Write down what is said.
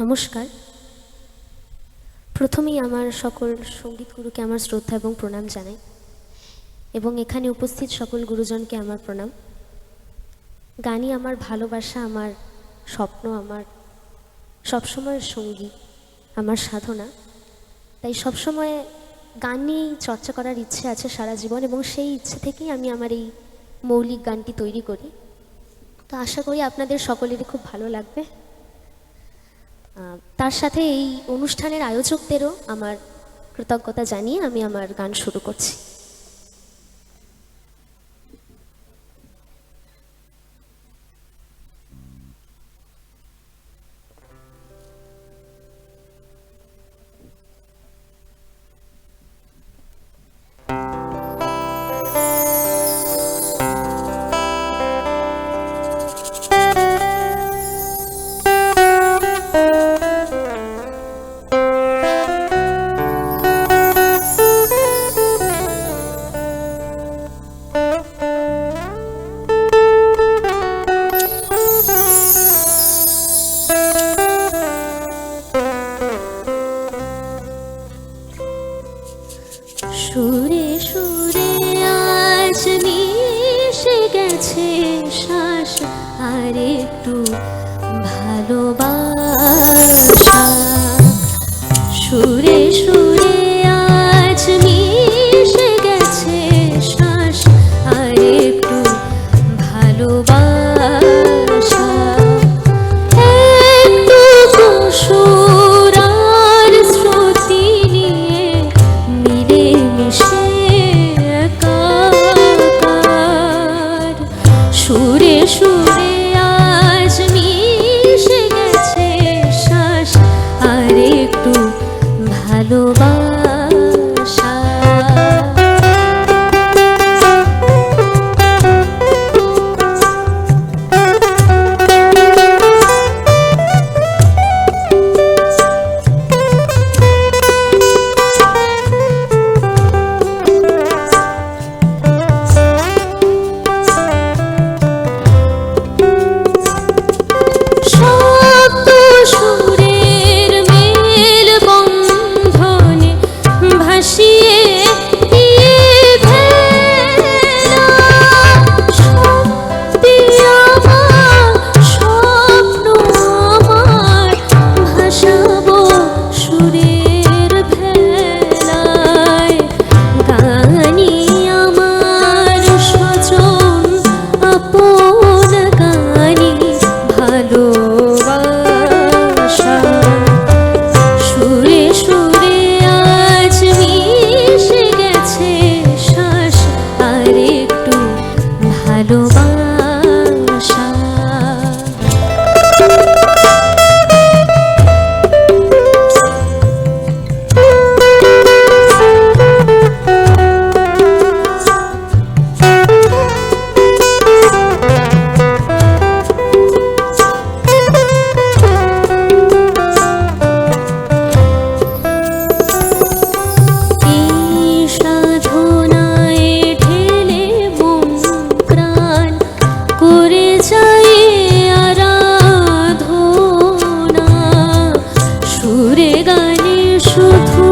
নমস্কার। প্রথমেই আমার সকল সংগীত গুরুকে আমার শ্রদ্ধা এবং প্রণাম জানাই এবং এখানে উপস্থিত সকল গুরুজনকে আমার প্রণাম। গানই আমার ভালোবাসা, আমার স্বপ্ন, আমার সবসময়ের সঙ্গী, আমার সাধনা। তাই সবসময় গান নিয়েই চর্চা করার ইচ্ছে আছে সারা জীবন এবং সেই ইচ্ছে থেকেই আমি আমার এই মৌলিক গানটি তৈরি করি। তো আশা করি আপনাদের সকলেরই খুব ভালো লাগবে। তার সাথে এই অনুষ্ঠানের আয়োজকদেরও আমার কৃতজ্ঞতা জানিয়ে আমি আমার গান শুরু করছি। শ্বাস গানে শুধু